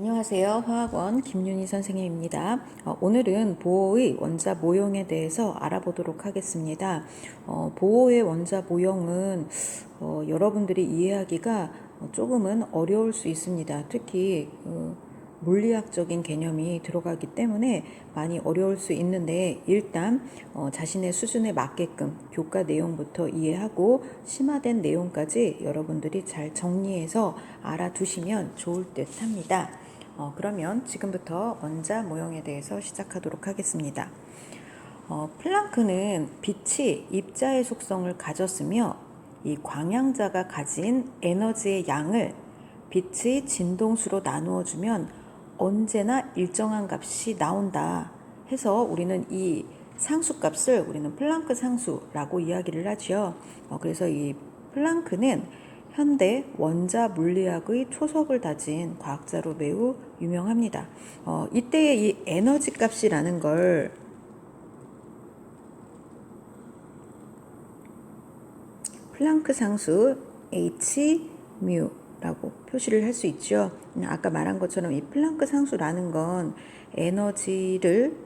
안녕하세요. 화학원 김윤희 선생님입니다. 어, 오늘은 보호의 원자 모형에 대해서 알아보도록 하겠습니다. 어, 보호의 원자 모형은 어, 여러분들이 이해하기가 조금은 어려울 수 있습니다. 특히 어, 물리학적인 개념이 들어가기 때문에 많이 어려울 수 있는데 일단 어, 자신의 수준에 맞게끔 교과 내용부터 이해하고 심화된 내용까지 여러분들이 잘 정리해서 알아두시면 좋을 듯 합니다. 어, 그러면 지금부터 원자 모형에 대해서 시작하도록 하겠습니다. 어, 플랑크는 빛이 입자의 속성을 가졌으며 이 광양자가 가진 에너지의 양을 빛의 진동수로 나누어 주면 언제나 일정한 값이 나온다 해서 우리는 이 상수값을 우리는 플랑크 상수라고 이야기를 하죠. 어, 그래서 이 플랑크는 현대 원자 물리학의 초석을 다진 과학자로 매우 유명합니다. 어, 이때의 이 에너지 값이라는 걸 플랑크 상수 h 뮤라고 표시를 할 수 있죠. 아까 말한 것처럼 이 플랑크 상수라는 건 에너지를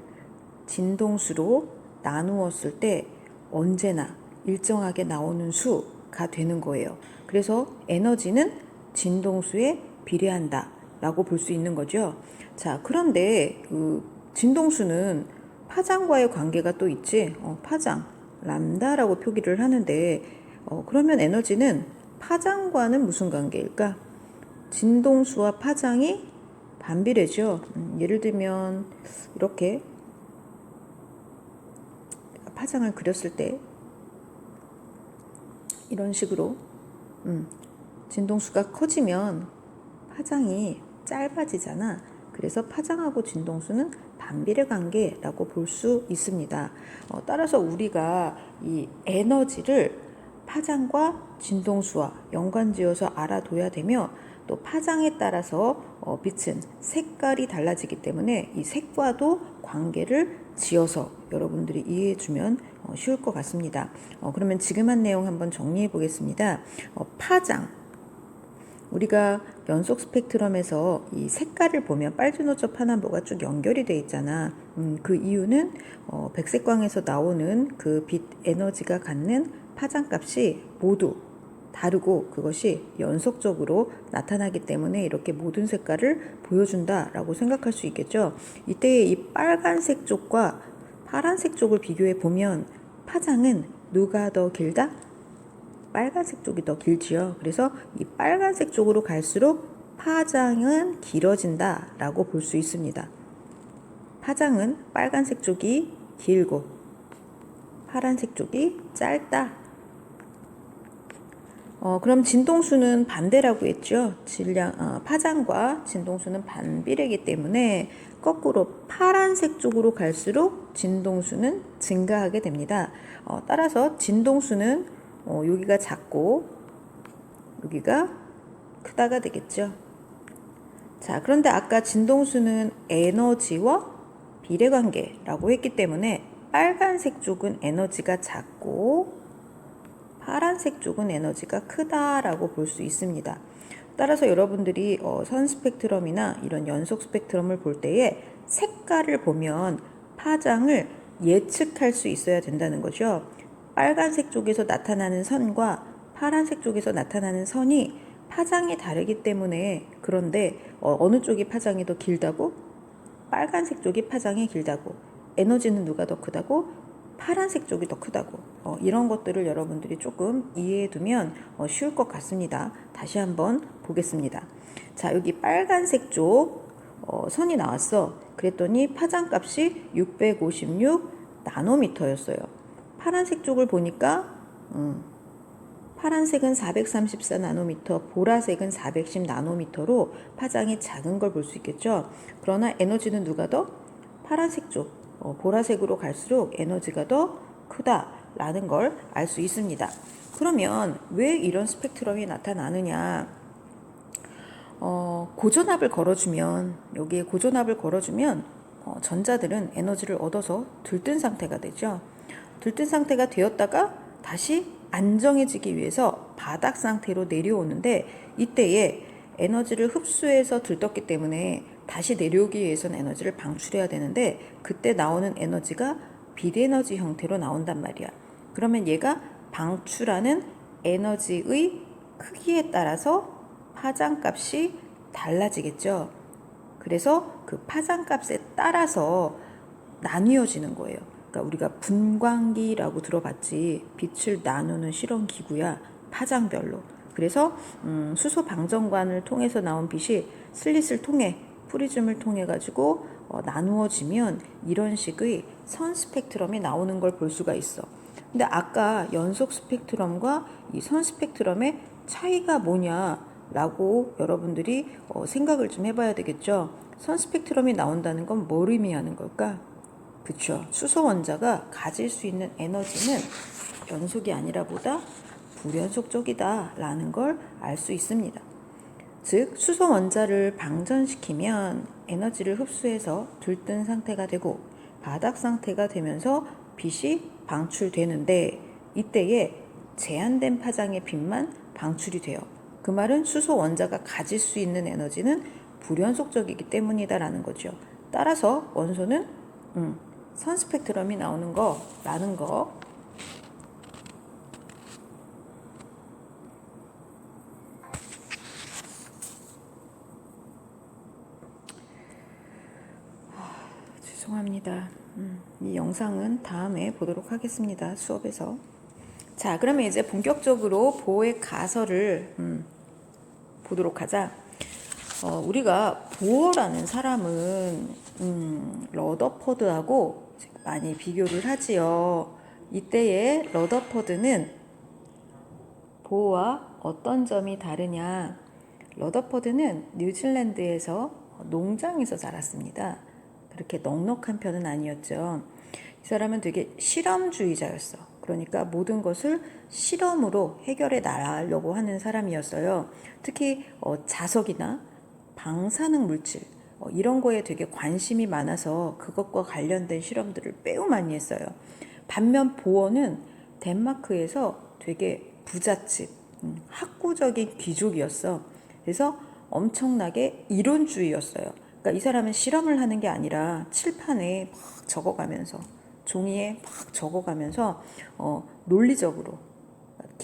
진동수로 나누었을 때 언제나 일정하게 나오는 수가 되는 거예요. 그래서 에너지는 진동수에 비례한다 라고 볼 수 있는 거죠. 자, 그런데 그 진동수는 파장과의 관계가 또 있지. 어, 파장, 람다라고 표기를 하는데, 어, 그러면 에너지는 파장과는 무슨 관계일까? 진동수와 파장이 반비례죠. 음, 예를 들면, 이렇게 파장을 그렸을 때, 이런 식으로 음, 진동수가 커지면 파장이 짧아지잖아. 그래서 파장하고 진동수는 반비례 관계라고 볼 수 있습니다. 어, 따라서 우리가 이 에너지를 파장과 진동수와 연관지어서 알아둬야 되며 또 파장에 따라서 어, 빛은 색깔이 달라지기 때문에 이 색과도 관계를 지어서 여러분들이 이해해 주면 어, 쉬울 것 같습니다. 어, 그러면 지금 한 내용 한번 정리해 보겠습니다. 어, 파장. 우리가 연속 스펙트럼에서 이 색깔을 보면 빨주노초 파남보가 쭉 연결이 돼 있잖아. 음, 그 이유는 어, 백색광에서 나오는 그 빛 에너지가 갖는 파장값이 모두 다르고 그것이 연속적으로 나타나기 때문에 이렇게 모든 색깔을 보여준다라고 생각할 수 있겠죠. 이때 이 빨간색 쪽과 파란색 쪽을 비교해 보면 파장은 누가 더 길다? 빨간색 쪽이 더 길지요. 그래서 이 빨간색 쪽으로 갈수록 파장은 길어진다 라고 볼 수 있습니다. 파장은 빨간색 쪽이 길고 파란색 쪽이 짧다 어, 그럼 진동수는 반대라고 했죠. 질량, 어, 파장과 진동수는 반비례이기 때문에 거꾸로 파란색 쪽으로 갈수록 진동수는 증가하게 됩니다. 어, 따라서 진동수는 어, 여기가 작고 여기가 크다가 되겠죠. 자, 그런데 아까 진동수는 에너지와 비례관계라고 했기 때문에 빨간색 쪽은 에너지가 작고 파란색 쪽은 에너지가 크다라고 볼 수 있습니다. 따라서 여러분들이 어, 선 스펙트럼이나 이런 연속 스펙트럼을 볼 때에 색깔을 보면 파장을 예측할 수 있어야 된다는 거죠. 빨간색 쪽에서 나타나는 선과 파란색 쪽에서 나타나는 선이 파장이 다르기 때문에 그런데 어, 어느 쪽이 파장이 더 길다고? 빨간색 쪽이 파장이 길다고. 에너지는 누가 더 크다고? 파란색 쪽이 더 크다고 어, 이런 것들을 여러분들이 조금 이해해 두면 어, 쉬울 것 같습니다. 다시 한번 보겠습니다. 자 여기 빨간색 쪽 어, 선이 나왔어. 그랬더니 파장값이 656 나노미터였어요. 파란색 쪽을 보니까 음, 파란색은 434 나노미터, 보라색은 410 나노미터로 파장이 작은 걸 볼 수 있겠죠. 그러나 에너지는 누가 더? 파란색 쪽, 어, 보라색으로 갈수록 에너지가 더 크다 라는 걸 알 수 있습니다. 그러면 왜 이런 스펙트럼이 나타나느냐? 어, 고전압을 걸어주면 여기에 고전압을 걸어주면 어, 전자들은 에너지를 얻어서 들뜬 상태가 되죠. 들뜬 상태가 되었다가 다시 안정해지기 위해서 바닥 상태로 내려오는데 이때에 에너지를 흡수해서 들떴기 때문에 다시 내려오기 위해서는 에너지를 방출해야 되는데 그때 나오는 에너지가 비대에너지 형태로 나온단 말이야. 그러면 얘가 방출하는 에너지의 크기에 따라서 파장값이 달라지겠죠. 그래서 그 파장값에 따라서 나뉘어지는 거예요. 그러니까 우리가 분광기라고 들어봤지 빛을 나누는 실험 기구야 파장별로. 그래서 음, 수소 방정관을 통해서 나온 빛이 슬릿을 통해 프리즘을 통해 가지고 어, 나누어지면 이런 식의 선 스펙트럼이 나오는 걸 볼 수가 있어. 근데 아까 연속 스펙트럼과 이 선 스펙트럼의 차이가 뭐냐라고 여러분들이 어, 생각을 좀 해봐야 되겠죠. 선 스펙트럼이 나온다는 건 뭘 의미하는 걸까? 그쵸. 수소 원자가 가질 수 있는 에너지는 연속이 아니라 보다 불연속적이다라는 걸 알 수 있습니다. 즉, 수소 원자를 방전시키면 에너지를 흡수해서 들뜬 상태가 되고 바닥 상태가 되면서 빛이 방출되는데 이때에 제한된 파장의 빛만 방출이 돼요. 그 말은 수소 원자가 가질 수 있는 에너지는 불연속적이기 때문이다라는 거죠. 따라서 원소는 음, 선 스펙트럼이 나오는 거라는 거 죄송합니다. 음, 이 영상은 다음에 보도록 하겠습니다. 수업에서. 자, 그러면 이제 본격적으로 보호의 가설을 음, 보도록 하자. 어, 우리가 보어라는 사람은 음, 러더퍼드하고 많이 비교를 하지요. 이때의 러더퍼드는 보어와 어떤 점이 다르냐? 러더퍼드는 뉴질랜드에서 농장에서 자랐습니다. 그렇게 넉넉한 편은 아니었죠. 이 사람은 되게 실험주의자였어. 그러니까 모든 것을 실험으로 해결해 나가려고 하는 사람이었어요. 특히 어, 자석이나 방사능 물질 어, 이런 거에 되게 관심이 많아서 그것과 관련된 실험들을 매우 많이 했어요. 반면 보어는 덴마크에서 되게 부잣집, 음, 학구적인 귀족이었어. 그래서 엄청나게 이론주의였어요. 그러니까 이 사람은 실험을 하는 게 아니라 칠판에 막 적어가면서 종이에 막 적어가면서 어, 논리적으로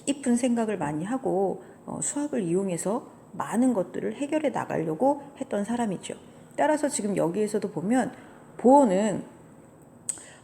깊은 생각을 많이 하고 어, 수학을 이용해서 많은 것들을 해결해 나가려고 했던 사람이죠. 따라서 지금 여기에서도 보면 보어는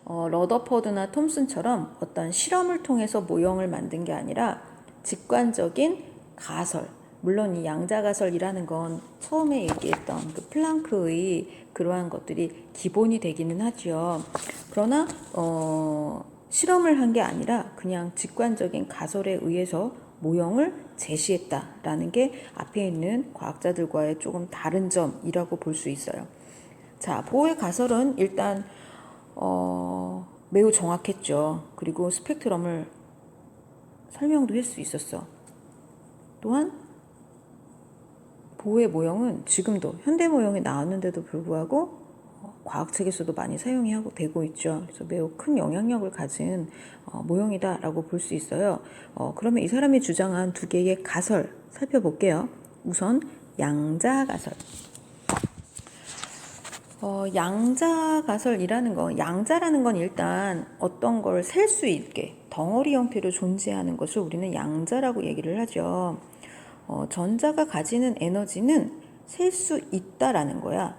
어, 러더퍼드나 톰슨처럼 어떤 실험을 통해서 모형을 만든 게 아니라 직관적인 가설, 물론 이 양자가설이라는 건 처음에 얘기했던 그 플랑크의 그러한 것들이 기본이 되기는 하죠. 그러나 어, 실험을 한 게 아니라 그냥 직관적인 가설에 의해서 모형을 제시했다라는 게 앞에 있는 과학자들과의 조금 다른 점이라고 볼 수 있어요. 자, 보호의 가설은 일단 어, 매우 정확했죠. 그리고 스펙트럼을 설명도 할 수 있었어. 또한 보호의 모형은 지금도 현대 모형이 나왔는데도 불구하고 어, 과학책에서도 많이 사용이 하고 되고 있죠. 그래서 매우 큰 영향력을 가진 어, 모형이다라고 볼 수 있어요. 어, 그러면 이 사람이 주장한 두 개의 가설 살펴볼게요. 우선 양자 가설. 어, 양자 가설이라는 건 양자라는 건 일단 어떤 걸 셀 수 있게 덩어리 형태로 존재하는 것을 우리는 양자라고 얘기를 하죠. 어, 전자가 가지는 에너지는 셀 수 있다라는 거야.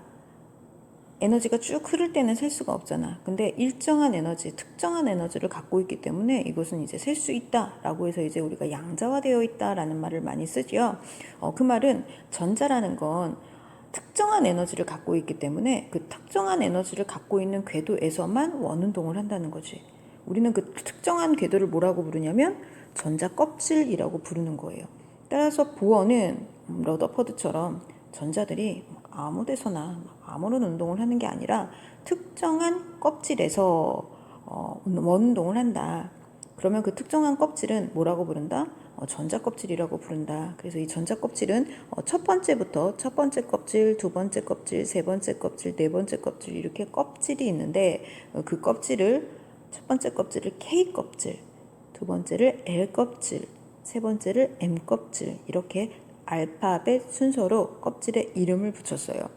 에너지가 쭉 흐를 때는 셀 수가 없잖아. 근데 일정한 에너지, 특정한 에너지를 갖고 있기 때문에 이것은 이제 셀 수 있다라고 해서 이제 우리가 양자화되어 있다라는 말을 많이 쓰죠. 어, 그 말은 전자라는 건 특정한 에너지를 갖고 있기 때문에 그 특정한 에너지를 갖고 있는 궤도에서만 원운동을 한다는 거지. 우리는 그 특정한 궤도를 뭐라고 부르냐면 전자 껍질이라고 부르는 거예요. 따라서 보어는 러더퍼드처럼 전자들이 아무 데서나 아무런 운동을 하는 게 아니라 특정한 껍질에서 어, 원운동을 한다. 그러면 그 특정한 껍질은 뭐라고 부른다? 어, 전자 껍질이라고 부른다. 그래서 이 전자 껍질은 어, 첫 번째부터 첫 번째 껍질, 두 번째 껍질, 세 번째 껍질, 네 번째 껍질 이렇게 껍질이 있는데 어, 그 껍질을 첫 번째 껍질을 K 껍질, 두 번째를 L 껍질, 세 번째를 M 껍질 이렇게 알파벳 순서로 껍질에 이름을 붙였어요.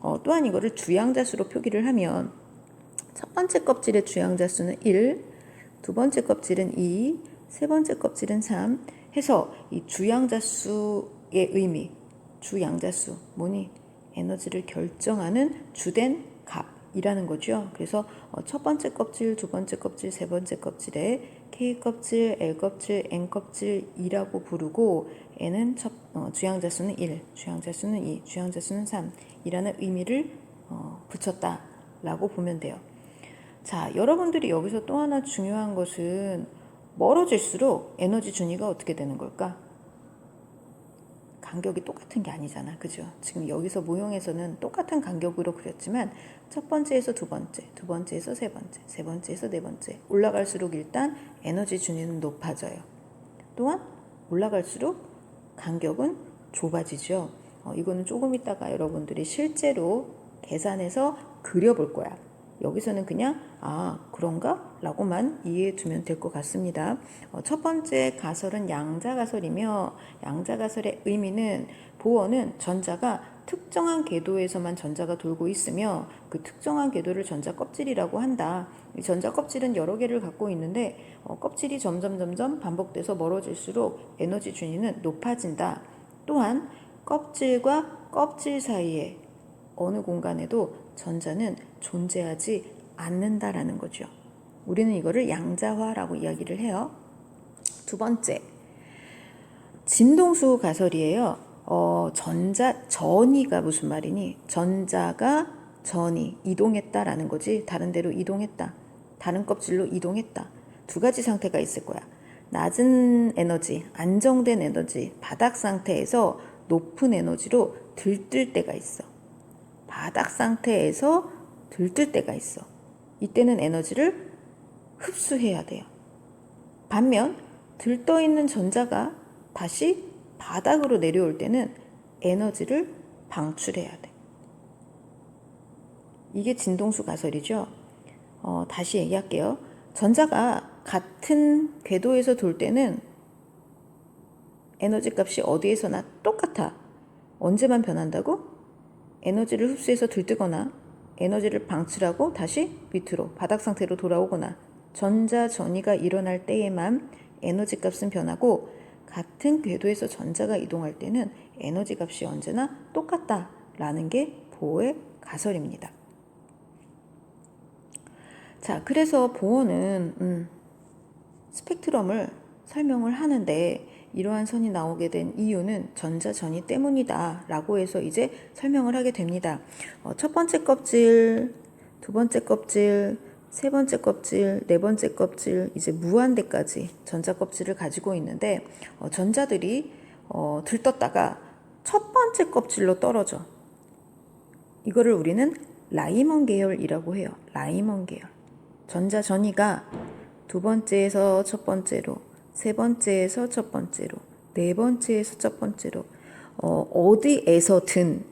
어, 또한 이거를 주양자 수로 표기를 하면 첫 번째 껍질의 주양자 수는 1, 두 번째 껍질은 2, 세 번째 껍질은 3 해서 이 주양자 수의 의미, 주양자 수 뭐니? 에너지를 결정하는 주된 값이라는 거죠. 그래서 어, 첫 번째 껍질, 두 번째 껍질, 세 번째 껍질에 K 껍질, L 껍질, N 껍질이라고 부르고 N은 첫, 어, 주양자 수는 1, 주양자 수는 2, 주양자 수는 3이라는 의미를 어, 붙였다 라고 보면 돼요. 자, 여러분들이 여기서 또 하나 중요한 것은 멀어질수록 에너지 준위가 어떻게 되는 걸까? 간격이 똑같은 게 아니잖아. 그죠? 지금 여기서 모형에서는 똑같은 간격으로 그렸지만 첫 번째에서 두 번째, 두 번째에서 세 번째, 세 번째에서 네 번째 올라갈수록 일단 에너지 준위는 높아져요. 또한 올라갈수록 간격은 좁아지죠. 어, 이거는 조금 있다가 여러분들이 실제로 계산해서 그려볼 거야. 여기서는 그냥 아 그런가? 라고만 이해해 두면 될 것 같습니다. 어, 첫 번째 가설은 양자 가설이며 양자 가설의 의미는 보어는 전자가 특정한 궤도에서만 전자가 돌고 있으며 그 특정한 궤도를 전자 껍질이라고 한다. 이 전자 껍질은 여러 개를 갖고 있는데 어, 껍질이 점점 점점 반복돼서 멀어질수록 에너지 준위는 높아진다. 또한 껍질과 껍질 사이에 어느 공간에도 전자는 존재하지 않는다라는 거죠. 우리는 이거를 양자화라고 이야기를 해요. 두 번째, 진동수 가설이에요. 어, 전자 전이가 무슨 말이니? 전자가 전이 이동했다라는 거지. 다른 데로 이동했다. 다른 껍질로 이동했다. 두 가지 상태가 있을 거야. 낮은 에너지, 안정된 에너지, 바닥 상태에서 높은 에너지로 들뜰 때가 있어. 바닥 상태에서 들뜰 때가 있어. 이때는 에너지를 흡수해야 돼요. 반면 들떠 있는 전자가 다시 바닥으로 내려올 때는 에너지를 방출해야 돼. 이게 진동수 가설이죠. 어, 다시 얘기할게요. 전자가 같은 궤도에서 돌 때는 에너지 값이 어디에서나 똑같아. 언제만 변한다고? 에너지를 흡수해서 들뜨거나 에너지를 방출하고 다시 밑으로 바닥 상태로 돌아오거나 전자 전이가 일어날 때에만 에너지 값은 변하고 같은 궤도에서 전자가 이동할 때는 에너지 값이 언제나 똑같다라는 게 보어의 가설입니다. 자, 그래서 보어는 음, 스펙트럼을 설명을 하는데 이러한 선이 나오게 된 이유는 전자 전이 때문이다 라고 해서 이제 설명을 하게 됩니다. 어, 첫 번째 껍질, 두 번째 껍질, 세 번째 껍질, 네 번째 껍질, 이제 무한대까지 전자 껍질을 가지고 있는데 어, 전자들이 어, 들떴다가 첫 번째 껍질로 떨어져. 이거를 우리는 라이먼 계열이라고 해요. 라이먼 계열. 전자 전이가 두 번째에서 첫 번째로, 세 번째에서 첫 번째로, 네 번째에서 첫 번째로, 어, 어디에서든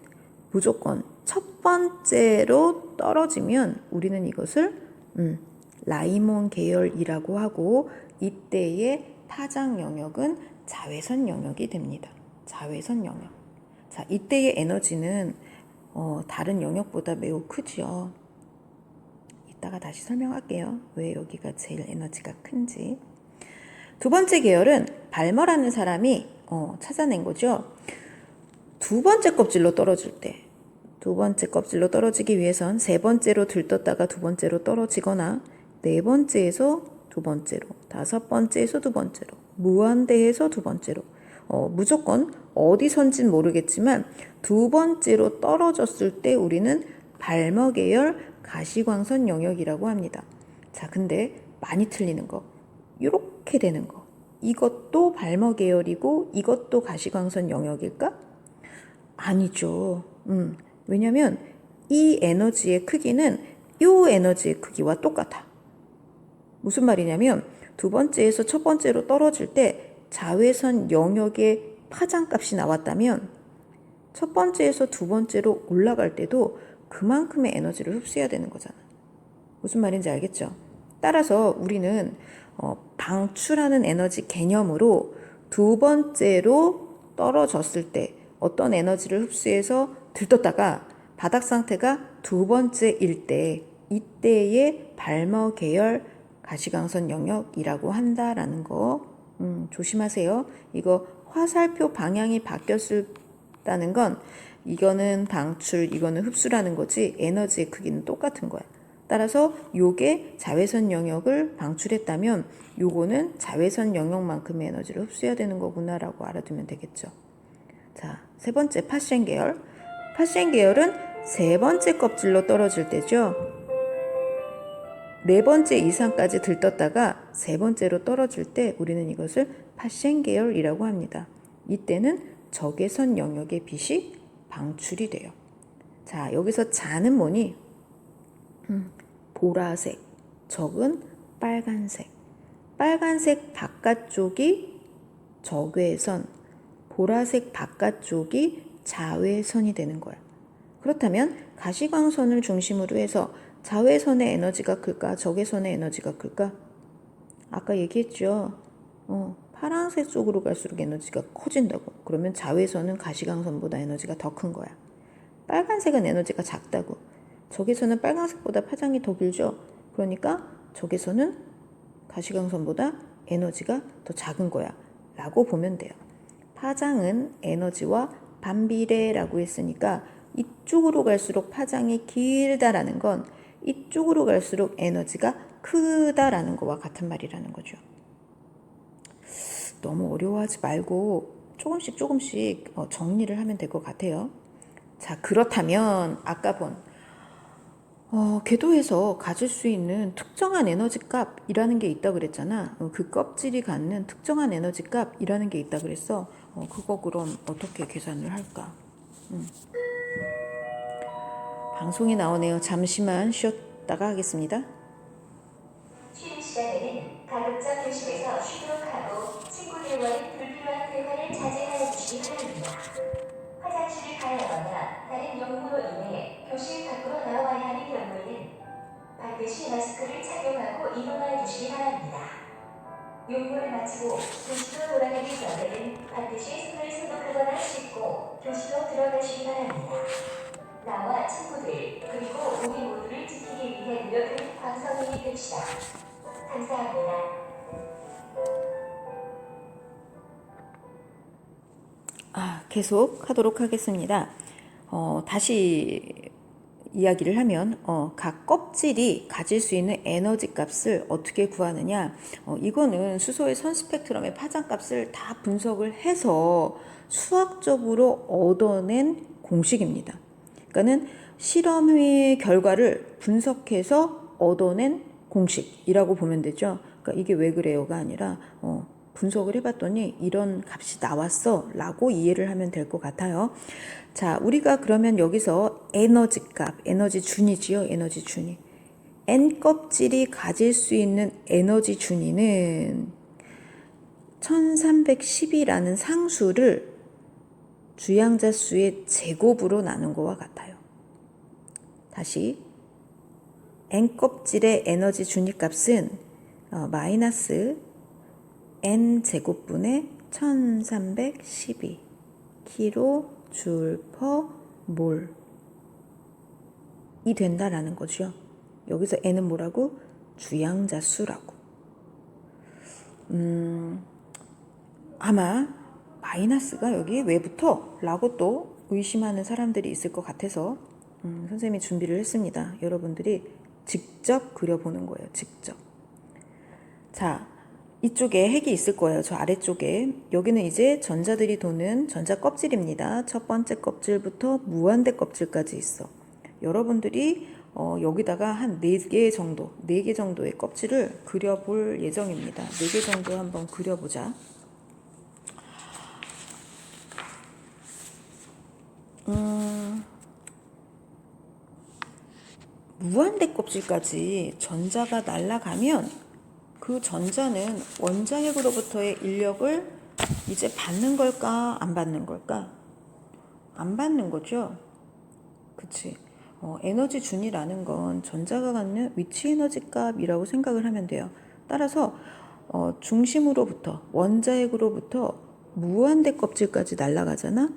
무조건 첫 번째로 떨어지면 우리는 이것을 음, 라이몬 계열이라고 하고 이때의 파장 영역은 자외선 영역이 됩니다. 자외선 영역. 자, 이때의 에너지는 어, 다른 영역보다 매우 크지요. 이따가 다시 설명할게요. 왜 여기가 제일 에너지가 큰지. 두 번째 계열은 발머라는 사람이 어, 찾아낸 거죠. 두 번째 껍질로 떨어질 때, 두 번째 껍질로 떨어지기 위해선 세 번째로 들떴다가 두 번째로 떨어지거나 네 번째에서 두 번째로, 다섯 번째에서 두 번째로, 무한대에서 두 번째로. 어, 무조건 어디선진 모르겠지만 두 번째로 떨어졌을 때 우리는 발머 계열 가시광선 영역이라고 합니다. 자, 근데 많이 틀리는 거. 이렇게 되는 거. 이것도 발머 계열이고 이것도 가시광선 영역일까? 아니죠. 음, 왜냐면 이 에너지의 크기는 이 에너지의 크기와 똑같아. 무슨 말이냐면 두 번째에서 첫 번째로 떨어질 때 자외선 영역의 파장값이 나왔다면 첫 번째에서 두 번째로 올라갈 때도 그만큼의 에너지를 흡수해야 되는 거잖아. 무슨 말인지 알겠죠? 따라서 우리는 어, 방출하는 에너지 개념으로 두 번째로 떨어졌을 때 어떤 에너지를 흡수해서 들떴다가 바닥 상태가 두 번째일 때 이때의 발머 계열 가시광선 영역이라고 한다라는 거 음, 조심하세요. 이거 화살표 방향이 바뀌었다는 건 이거는 방출, 이거는 흡수라는 거지 에너지의 크기는 똑같은 거야. 따라서 요게 자외선 영역을 방출했다면 요거는 자외선 영역만큼의 에너지를 흡수해야 되는 거구나라고 알아두면 되겠죠. 자, 세 번째 파셴 계열. 파셴 계열은 세 번째 껍질로 떨어질 때죠. 네 번째 이상까지 들떴다가 세 번째로 떨어질 때 우리는 이것을 파셴 계열이라고 합니다. 이때는 적외선 영역의 빛이 방출이 돼요. 자, 여기서 자는 뭐니? 음, 보라색, 적은 빨간색. 빨간색 바깥쪽이 적외선, 보라색 바깥쪽이 자외선이 되는 거야. 그렇다면 가시광선을 중심으로 해서 자외선의 에너지가 클까, 적외선의 에너지가 클까? 아까 얘기했죠. 어, 파란색 쪽으로 갈수록 에너지가 커진다고. 그러면 자외선은 가시광선보다 에너지가 더 큰 거야. 빨간색은 에너지가 작다고. 적외선은 빨간색보다 파장이 더 길죠. 그러니까 적외선은 가시광선보다 에너지가 더 작은 거야. 라고 보면 돼요. 파장은 에너지와 반비례라고 했으니까 이쪽으로 갈수록 파장이 길다라는 건 이쪽으로 갈수록 에너지가 크다라는 거와 같은 말이라는 거죠. 너무 어려워하지 말고 조금씩 조금씩 어, 정리를 하면 될 것 같아요. 자, 그렇다면 아까 본 어, 궤도에서 가질 수 있는 특정한 에너지 값이라는 게 있다 그랬잖아. 어, 그 껍질이 갖는 특정한 에너지 값이라는 게 있다 그랬어. 어, 그거 그럼 어떻게 계산을 할까? 음. 방송이 나오네요. 잠시만 쉬었다가 하겠습니다. 쉬는 시간에는 가급적 교실에서 쉬도록 하고 친구들과의 불필요한 대화를 자제하여 주시기 바랍니다. 화장실을 가야 하거나 다른 용무로 인해 교실 밖으로 나와야 하는 경우에는 반드시 마스크를 착용하고 이동하여 주시기 바랍니다. 용무를 마치고 교실로 돌아가기 전에는 반드시 손을 소독하거나 씻고 교실로 들어가시기 바랍니다. 나와 친구들 그리고 우리 모두를 지키기 위해 노력하는 광성인이 됩시다. 감사합니다. 아, 계속 하도록 하겠습니다. 어, 다시 이야기를 하면 어, 각 껍질이 가질 수 있는 에너지 값을 어떻게 구하느냐? 어, 이거는 수소의 선 스펙트럼의 파장 값을 다 분석을 해서 수학적으로 얻어낸 공식입니다. 그러니까는 실험의 결과를 분석해서 얻어낸 공식이라고 보면 되죠. 그러니까 이게 왜 그래요가 아니라 어, 분석을 해봤더니 이런 값이 나왔어 라고 이해를 하면 될 것 같아요. 자, 우리가 그러면 여기서 에너지 값, 에너지 준이지요. 에너지 준이. N 껍질이 가질 수 있는 에너지 준위는 1310이라는 상수를 주양자 수의 제곱으로 나눈 것과 같아요. 다시 N 껍질의 에너지 준위 값은 어, 마이너스 N 제곱분의 1312 키로 줄 퍼 몰 이 된다라는 거죠. 여기서 N은 뭐라고? 주양자 수라고. 음, 아마 마이너스가 여기 왜 붙어? 라고 또 의심하는 사람들이 있을 것 같아서 음, 선생님이 준비를 했습니다. 여러분들이 직접 그려보는 거예요. 직접. 자, 이쪽에 핵이 있을 거예요. 저 아래쪽에. 여기는 이제 전자들이 도는 전자 껍질입니다. 첫 번째 껍질부터 무한대 껍질까지 있어. 여러분들이 어, 여기다가 한 4개 정도, 4개 정도의 껍질을 그려볼 예정입니다. 4개 정도 한번 그려보자. 음, 무한대 껍질까지 전자가 날아가면 그 전자는 원자핵으로부터의 인력을 이제 받는 걸까 안 받는 걸까? 안 받는 거죠. 그치? 어, 에너지 준이라는 건 전자가 갖는 위치 에너지 값이라고 생각을 하면 돼요. 따라서 어, 중심으로부터 원자핵으로부터 무한대 껍질까지 날아가잖아.